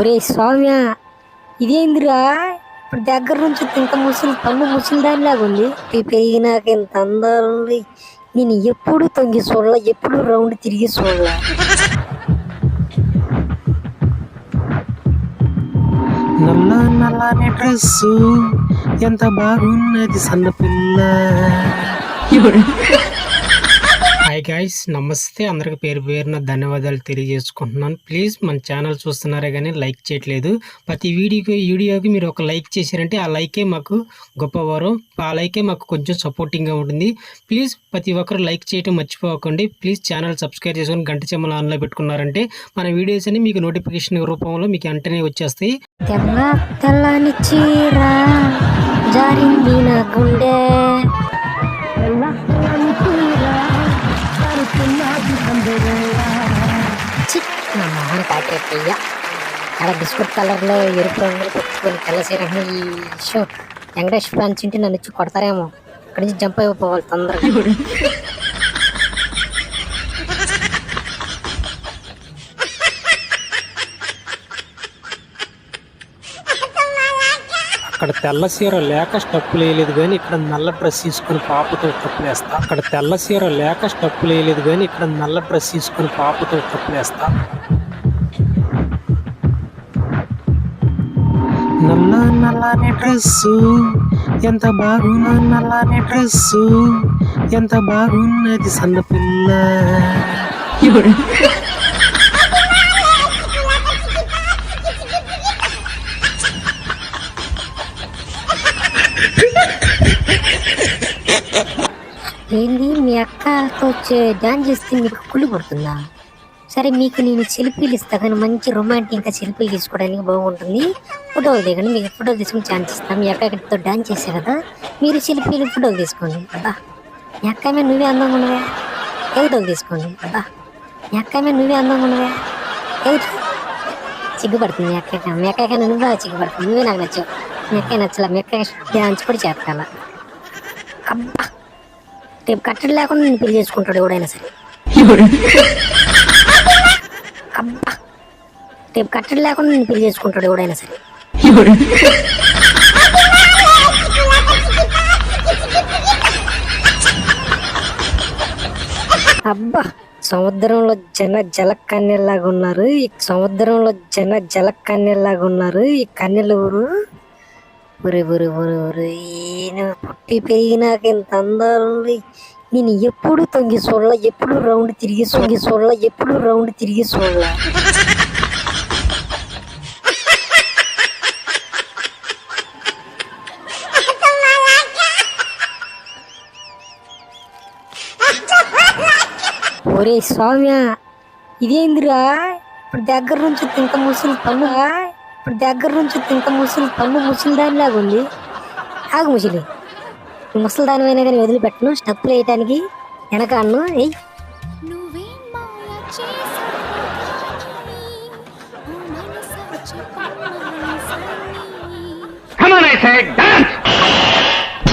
ఒరే స్వామ్య ఇదేందిరా? ఇప్పుడు దగ్గర నుంచి ఇంత ముసలి పన్ను ముసలి దానిలాగా ఉంది పెరిగినాక ఇంత అందాలుంది నేను ఎప్పుడు తొంగి చూడలా ఎప్పుడు రౌండ్ తిరిగి చూడలా. నల్ల నల్లని డ్రెస్సు ఎంత బాగున్నది సన్నపిల్ల హాయ్ గాయస్ నమస్తే. అందరికి పేరు పేరున ధన్యవాదాలు తెలియజేసుకుంటున్నాను. ప్లీజ్ మన ఛానల్ చూస్తున్నారే కానీ లైక్ చేయట్లేదు. ప్రతి వీడియోకి వీడియోకి మీరు ఒక లైక్ చేశారంటే ఆ లైకే మాకు గొప్ప వరం ఆ లైకే మాకు కొంచెం సపోర్టింగ్గా ఉంటుంది. ప్లీజ్ ప్రతి ఒక్కరు లైక్ చేయటం మర్చిపోకండి. ప్లీజ్ ఛానల్ సబ్స్క్రైబ్ చేసుకొని గంట చెమ్మలు ఆన్లో పెట్టుకున్నారంటే మన వీడియోస్ అని మీకు నోటిఫికేషన్ రూపంలో మీకు వెంటనే వచ్చేస్తాయి. తెల్లని చీర జారింది నా గుండె. ఛీ, నా మొహం కాకేయ్యా అక్కడ బిస్కెట్ కలర్లో ఎరుపు రంగులు పెట్టుకొని తెల్లసీరంగా ఈ షో వెంకటేశ్వర ఇంటి నన్ను ఇచ్చి కొడతారేమో. అక్కడి నుంచి జంప్ అయిపోవాలి తొందరగా. అక్కడ తెల్ల సీర లేక స్టప్పులు వేయలేదు కానీ ఇక్కడ నల్ల డ్రెస్ తీసుకుని పాపతో కప్పులేస్తా అక్కడ తెల్ల సీర లేక స్టప్పులు వేయలేదు కానీ ఇక్కడ నల్ల డ్రెస్ తీసుకుని పాపతో కప్పులేస్తా నల్ల నల్లని డ్రెస్సు ఎంత బాగున్నా నల్లని డ్రెస్సు ఎంత బాగున్నది సన్నపిల్ల ఏంది? మీ అక్కతో చే- డాన్స్ చేస్తే మీకు కుళ్ళు పడుతుందా? సరే మీకు నేను సెల్ఫీలు ఇస్తా కానీ మంచి రొమాంటిక్గా సెల్ఫీలు తీసుకోవడానికి బాగుంటుంది. ఫోటోలు దిగండి మీకు ఫోటోలు తీసుకుని ఛాన్స్ ఇస్తాం. మీ అక్కతో డాన్స్ చేసే కదా మీరు సెల్ఫీలు ఫోటోలు తీసుకోండి. అబ్బా మీ అక్క మీద నువ్వే అందంగా ఉన్నవే? ఫోటోలు తీసుకోండి. అబ్బా మీ అక్క మీద నువ్వే అందంగా ఉన్నవే? ఎదుట సిగ్గుపడుతుంది మీ అక్క మీ అక్క నువ్వు బాగా సిగ్గుపడుతుంది నువ్వే నాకు నచ్చావు. మీ అక్క నచ్చల? మీ అక్క డాన్స్ కూడా చేస్తాను అబ్బా. రేపు కట్టడి లేకుండా నేను పెళ్ళి చేసుకుంటాడు ఎవడైనా సరే. అబ్బా. రేపు కట్టడి లేకుండా నేను పెళ్ళి చేసుకుంటాడు ఎవడైనా సరే. అబ్బా. సముద్రంలో జన జల కన్నెల్లాగా ఉన్నారు. ఈ సముద్రంలో జన జల కన్నెల్లాగా ఉన్నారు. ఈ కన్నెలు ఊరు ఒరే ఒరే ఒరే ఒరే ఈయన పుట్టి పెరిగినాక ఇంత అందాలుంది నేను ఎప్పుడు తొంగి చూడలా ఎప్పుడు రౌండ్ తిరిగి తొంగి చూడలా ఎప్పుడు రౌండ్ తిరిగి చూడలా ఒరే స్వామ్య ఇదేందిరా ఇప్పుడు దగ్గర నుంచి ఇంత ముసలి పన్ను ఇప్పుడు దగ్గర నుంచి ఇంత ముసలి పన్ను ముసలి దానిలాగా ఉంది ఆగు ముసలి ముసలి దానివైనా కానీ వదిలిపెట్టను స్టెప్పులు వేయటానికి వెనక అన్ను ఎయ్. Come on, I said, dance!